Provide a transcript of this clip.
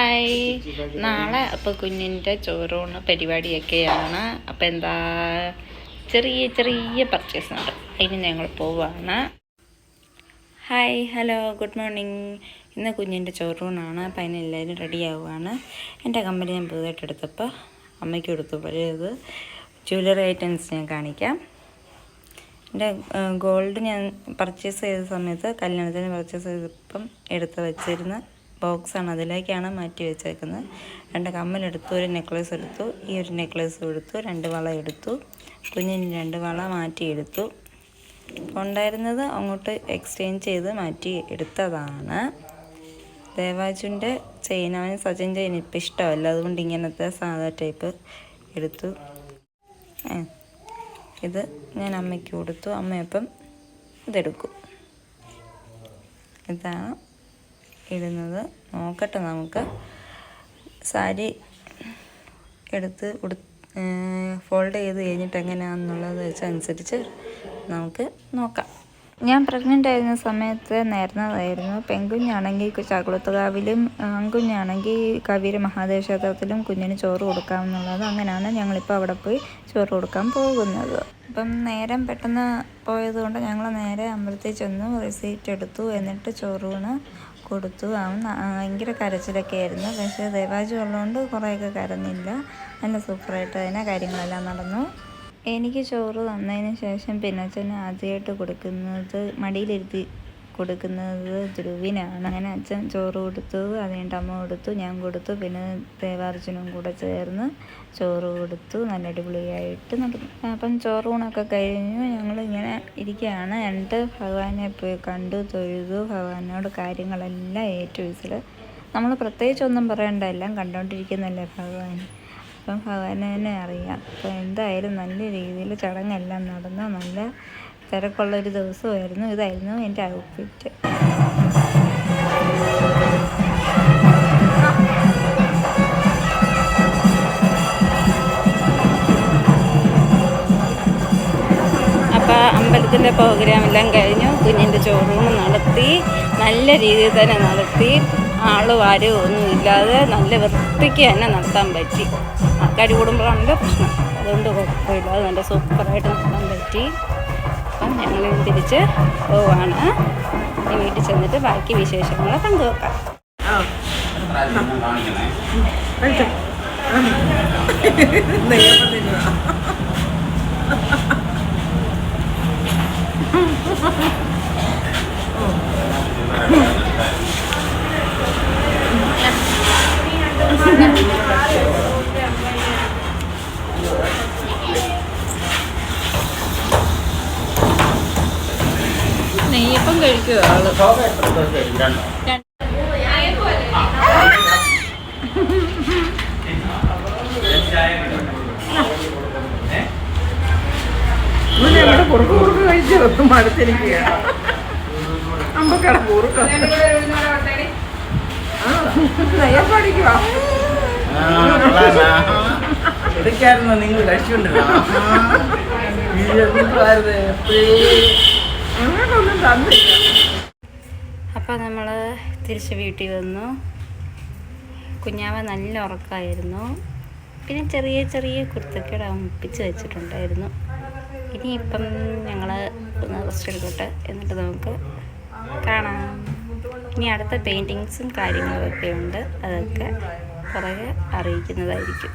Hi നാളെ അപ്പോൾ കുഞ്ഞിന്റെ ചോറൂണ് പരിപാടിയൊക്കെയാണ്. അപ്പോൾ എന്താ ചെറിയ ചെറിയ പർച്ചേസ് ഉണ്ട്. അതിന് ഞങ്ങൾ പോവാണ്. ഹായ് ഹലോ ഗുഡ് മോർണിംഗ് ഇന്ന് കുഞ്ഞിന്റെ ചോറൂണാണ്. അപ്പം അതിന് എല്ലാവരും റെഡി ആവുകയാണ് എന്റെ കമ്പനി ഞാൻ പുതുതായിട്ട് എടുത്തപ്പോൾ അമ്മയ്ക്ക് കൊടുത്തു പഴയത് ജ്വല്ലറി ഐറ്റംസ് ഞാൻ കാണിക്കാം. എന്റെ ഗോൾഡ് ഞാൻ പർച്ചേസ് ചെയ്ത സമയത്ത് കല്യാണത്തിന് പർച്ചേസ് ചെയ്തപ്പം എടുത്ത് വെച്ചിരുന്ന ബോക്സാണ്. അതിലേക്കാണ് മാറ്റി വെച്ചേക്കുന്നത്. രണ്ട് കമ്മലെടുത്തു ഒരു നെക്ലേസ് എടുത്തു ഈ ഒരു നെക്ലേസ് എടുത്തു രണ്ട് വള എടുത്തു കുഞ്ഞിന് രണ്ട് വള മാറ്റിയെടുത്തു ഉണ്ടായിരുന്നത് അങ്ങോട്ട് എക്സ്ചേഞ്ച് ചെയ്ത് മാറ്റി എടുത്തതാണ്. ദേവാജുന്റെ ചെയിൻ അവന് സച്ചിൻ ചെയിൻ ഇപ്പം ഇഷ്ടമല്ല. അതുകൊണ്ട് ഇങ്ങനത്തെ സാധാ ടൈപ്പ് എടുത്തു. ഇത് ഞാൻ അമ്മയ്ക്ക് കൊടുത്തു. അമ്മയപ്പം ഇതെടുക്കും. ഇതാണ് ഇടുന്നത്. നോക്കട്ടെ നമുക്ക്. സാരി എടുത്ത് ഉടു ഫോൾഡ് ചെയ്ത് കഴിഞ്ഞിട്ട് എങ്ങനെയാണെന്നുള്ളത് വെച്ചനുസരിച്ച് നമുക്ക് നോക്കാം. ഞാൻ പ്രഗ്നന്റ് ആയിരുന്ന സമയത്ത് നേർന്നതായിരുന്നു. പെൺകുഞ്ഞാണെങ്കിൽ ചകുളത്തുകാവിലും ആൺകുഞ്ഞാണെങ്കിൽ കവിര് മഹാദേവ ക്ഷേത്രത്തിലും കുഞ്ഞിന് ചോറ് കൊടുക്കാമെന്നുള്ളത് അങ്ങനെയാണ് ഞങ്ങളിപ്പോൾ അവിടെ പോയി ചോറ് കൊടുക്കാൻ പോകുന്നത്. അപ്പം നേരം പെട്ടെന്ന് പോയതുകൊണ്ട് ഞങ്ങൾ നേരെ അമ്പലത്തിൽ ചെന്നു റിസീറ്റ് എടുത്തു എന്നിട്ട് ചോറൂണ് കൊടുത്തു. അവൻ ഭയങ്കര കരച്ചിലൊക്കെ ആയിരുന്നു. പക്ഷേ ദേവാജു ഉള്ളതുകൊണ്ട് കുറേയൊക്കെ കരഞ്ഞില്ല. നല്ല സൂപ്പറായിട്ട് തന്നെ കാര്യങ്ങളെല്ലാം നടന്നു. എനിക്ക് ചോറ് തന്നതിന് ശേഷം പിന്നച്ചന് ആദ്യമായിട്ട് കൊടുക്കുന്നത് മടിയിലിരുത്തി കൊടുക്കുന്നത് ധ്രുവിനാണ്. അങ്ങനെ അച്ഛൻ ചോറ് കൊടുത്തു അത് കഴിഞ്ഞിട്ട് അമ്മ കൊടുത്തു ഞാൻ കൊടുത്തു. പിന്നെ ദേവാർജുനും കൂടെ ചേർന്ന് ചോറ് കൊടുത്തു. നല്ല അടിപൊളിയായിട്ട് നടന്നു. അപ്പം ചോറൂണൊക്കെ കഴിഞ്ഞു. ഞങ്ങൾ ഇങ്ങനെ ഇരിക്കുകയാണ് എന്നിട്ട് ഭഗവാനെ പോയി കണ്ടു തൊഴുതു. ഭഗവാനോട് കാര്യങ്ങളെല്ലാം ഏറ്റു വിസിൽ നമ്മൾ പ്രത്യേകിച്ചൊന്നും പറയണ്ട. എല്ലാം കണ്ടുകൊണ്ടിരിക്കുന്നല്ലേ ഭഗവാൻ അപ്പം ഭഗവാനെ തന്നെ അറിയാം. അപ്പം എന്തായാലും നല്ല രീതിയിൽ ചടങ്ങെല്ലാം നടന്ന നല്ല തിരക്കുള്ളൊരു ദിവസമായിരുന്നു. ഇതായിരുന്നു എന്റെ ഔട്ട്ഫിറ്റ്. അപ്പോൾ അമ്പലത്തിന്റെ പ്രോഗ്രാം എല്ലാം കഴിഞ്ഞു. കുഞ്ഞിന്റെ ചോറൂണ് നടത്തി. നല്ല രീതിയിൽ തന്നെ നടത്തി. ആളും ആരും ഒന്നും ഇല്ലാതെ നല്ല വൃത്തിക്ക് തന്നെ നടത്താൻ പറ്റി. ആൾക്കാർ കൂടുമ്പോഴാണല്ലോ പ്രശ്നം. അതുകൊണ്ട് കുഴപ്പമില്ലാതെ നല്ല സൂപ്പറായിട്ട് നടത്താൻ പറ്റി. ഞങ്ങൾ തിരിച്ച് പോവാണ് വീട്ടിൽ ചെന്നിട്ട് ബാക്കി വിശേഷങ്ങൾ പങ്കുവെക്കാം നെയ്യപ്പം കഴിക്കുക ആൾ. ഇവിടെ കുറുക്ക് കുറുക്ക് കഴിച്ചു മടുത്തിരിക്കുക അമ്പക്കട കുറുക്ക നെയ്യപ്പടിക്കുവാ എടുക്കായിരുന്നു നിങ്ങൾ കഴിച്ചുകൊണ്ടിരുന്നു ഞങ്ങൾക്കൊന്നും തന്നില്ല. അപ്പോൾ നമ്മൾ തിരിച്ച് വീട്ടിൽ വന്നു. കുഞ്ഞാവ നല്ല ഉറക്കമായിരുന്നു പിന്നെ ചെറിയ ചെറിയ കുരുത്തക്കേട് ഒപ്പിച്ച് വെച്ചിട്ടുണ്ടായിരുന്നു. ഇനിയിപ്പം ഞങ്ങൾ ഒന്ന് റെസ്റ്റ് എടുക്കട്ടെ എന്നിട്ട് നമുക്ക് കാണാം. ഇനി അടുത്ത പെയിന്റിങ്സും കാര്യങ്ങളൊക്കെ ഉണ്ട്. അതൊക്കെ പുറകെ അറിയിക്കുന്നതായിരിക്കും.